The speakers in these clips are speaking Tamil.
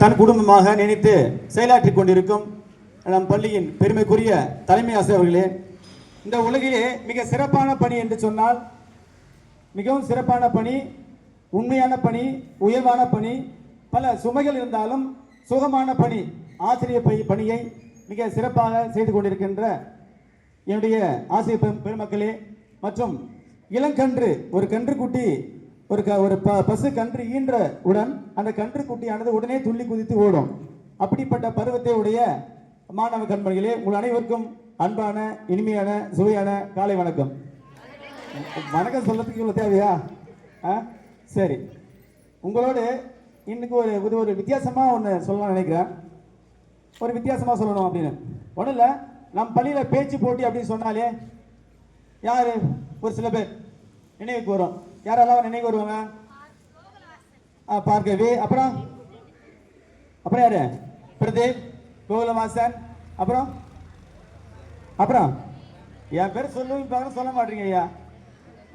தன் குடும்பமாக நினைத்து செயலாற்றிக் கொண்டிருக்கும் நம் பள்ளியின் பெருமைக்குரிய தலைமை ஆசிரியர்களே இந்த உலகிலே மிக சிறப்பான பணி என்று சொன்னால் மிகவும் சிறப்பான பணி உண்மையான பணி உயர்வான பணி பல சுமைகள் இருந்தாலும் சுகமான பணி ஆசிரியர் பணி- பணியை மிக சிறப்பாக செய்து கொண்டிருக்கின்ற என்னுடைய ஆசிரியர் பெரும்- பெருமக்களே மற்றும் இளங்கன்று ஒரு கன்றுக்குட்டி ஒரு க ஒரு ப பசு கன்று ஈன்ற உடன் அந்த கன்றுக்குட்டியானது உடனே துள்ளி குதித்து ஓடும். அப்படிப்பட்ட பருவத்தை உடைய மாணவ கண்மணிகளே உங்கள் அனைவருக்கும் அன்பான இனிமையான சுவையான காலை வணக்கம். வணக்கம் சொல்லத்துக்கு இவ்வளோ தேவையா? ஆ? சரி. உங்களோடு இன்னைக்கு ஒரு இது ஒரு வித்தியாசமாக ஒன்று சொல்லலாம்னு நினைக்கிறேன். ஒரு வித்தியாசமாக சொல்லணும் அப்படின்னு. ஒன்றும் இல்லை நம் பள்ளியில் பேச்சு போட்டி அப்படின்னு சொன்னாலே யார்? ஒரு சில பேர் நினைவுக்கு வரும். யாரெல்லாம் நினைவு வருவாங்க ஆ பார்க்கவி. அப்புறம்? அப்புறம் யாரு? பிரதீப் கோகுலவாசன் அப்புறம்? அப்புறம்? என் பேர் சொல்லுவீங்க சொல்ல மாட்டீங்க ஐயா.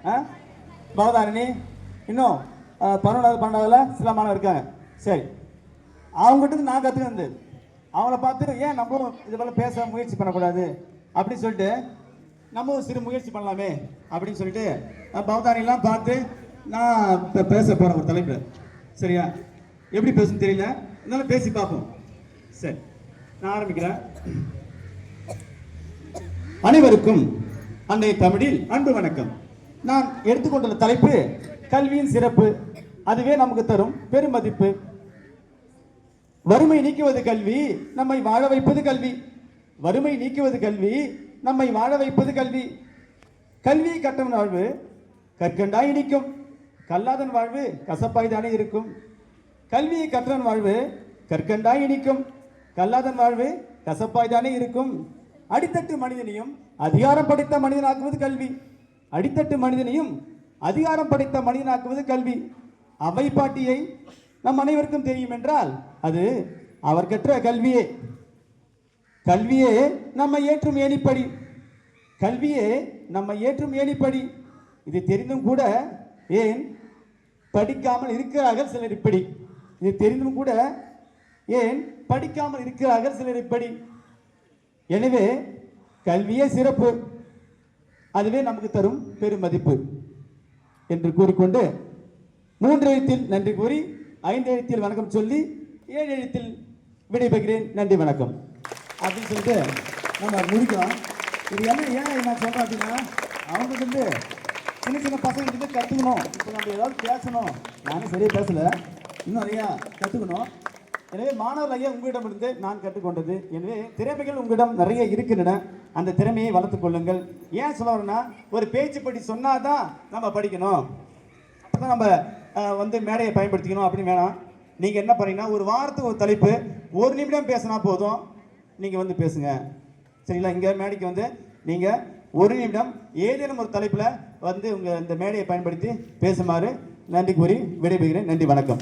ஆ? பவதாரணி. இன்னும் பன்னெண்டாவது பன்னெண்டாவதுல சில மாணவர் இருக்காங்க. சரி. அவங்ககிட்ட நான் கற்றுக்கிறது அவங்கள பார்த்து ஏன் நம்மளும் இது போல பேச முயற்சி பண்ணக்கூடாது? அப்படின்னு சொல்லிட்டு நம்ம ஒரு சிறு முயற்சி பண்ணலாமே அப்படின்னு சொல்லிட்டு நான் பார்த்து நான் இப்போ பேச போகிறேன் ஒரு தலைப்பில். சரியா? எப்படி பேசணும் தெரியல? இருந்தாலும் பேசி பார்ப்போம். சரி நான் ஆரம்பிக்கிறேன். அனைவருக்கும் அன்னை தமிழில் அன்பு வணக்கம். நான் எடுத்துக்கொண்டுள்ள தலைப்பு கல்வியின் சிறப்பு. அதுவே நமக்கு தரும் பெருமதிப்பு. வறுமை நீக்குவது கல்வி நம்மை வாழ வைப்பது கல்வி. வறுமை நீக்குவது கல்வி நம்மை வாழ வைப்பது கல்வி. கல்வியை கற்றவன் வாழ்வு கற்கண்டாய் இடிக்கும். கல்லாதன் வாழ்வு கசப்பாய் தானே இருக்கும். கல்வியை கற்றவன் வாழ்வு கற்கண்டாய் இடிக்கும். கல்லாதன் வாழ்வு கசப்பாய் தானே இருக்கும். அடித்தட்டு மனிதனையும் அதிகாரம் படைத்த மனிதனாக்குவது கல்வி. அடித்தட்டு மனிதனையும் அதிகாரம் படைத்த மனிதனாக்குவது கல்வி. அவை பாட்டியை நம் அனைவருக்கும் தெரியும் என்றால் அது அவர் கற்ற கல்வியே. கல்வியே நம்ம ஏற்றும் ஏணிப்படி. கல்வியே நம்ம ஏற்றும் ஏணிப்படி. இது தெரிந்தும் கூட ஏன் படிக்காமல் இருக்கிறார்கள் சிலர் இப்படி. இது தெரிந்தும் கூட ஏன் படிக்காமல் இருக்கிறார்கள் சிலர் இப்படி. எனவே கல்வியே சிறப்பு. அதுவே நமக்கு தரும் பெருமதிப்பு என்று கூறிக்கொண்டு மூன்று எழுத்தில் நன்றி கூறி ஐந்து எழுத்தில் வணக்கம் சொல்லி ஏழு எழுத்தில் விடைபெறுகிறேன். நன்றி வணக்கம். அப்படின்னு சொல்லிட்டு நம்ம முடிக்கிறோம். இது என்ன ஏன் நான் சொல்கிறேன் அப்படின்னா அவங்க வந்து சின்ன சின்ன பசங்க கிட்ட கற்றுக்கணும் இப்போ நம்ம ஏதாவது பேசணும். நானும் சரியாக பேசலை. இன்னும் நிறையா கற்றுக்கணும் எனவே மாணவர் ஐயா உங்களிடமிருந்து நான் கற்றுக்கொண்டது. எனவே திறமைகள் உங்களிடம் நிறைய இருக்கின்றன. அந்த திறமையை வளர்த்துக்கொள்ளுங்கள் ஏன் சொல்ல வரேன்னா ஒரு பேச்சு படி சொன்னால் தான் நம்ம படிக்கணும். அப்போ தான் நம்ம வந்து மேடையை பயன்படுத்திக்கணும் அப்படின்னு வேணாம். நீங்கள் என்ன பண்ணீங்கன்னா ஒரு வாரத்துக்கு ஒரு தலைப்பு ஒரு நிமிடம் பேசினா போதும். நீங்கள் வந்து பேசுங்க. சரிங்களா? இங்கே மேடைக்கு வந்து நீங்கள் ஒரு நிமிடம் ஏதேனும் ஒரு தலைப்பில் வந்து உங்கள் இந்த மேடையை பயன்படுத்தி பேசுமாறு நன்றி கூறி விடைபெறுகிறேன். நன்றி வணக்கம்.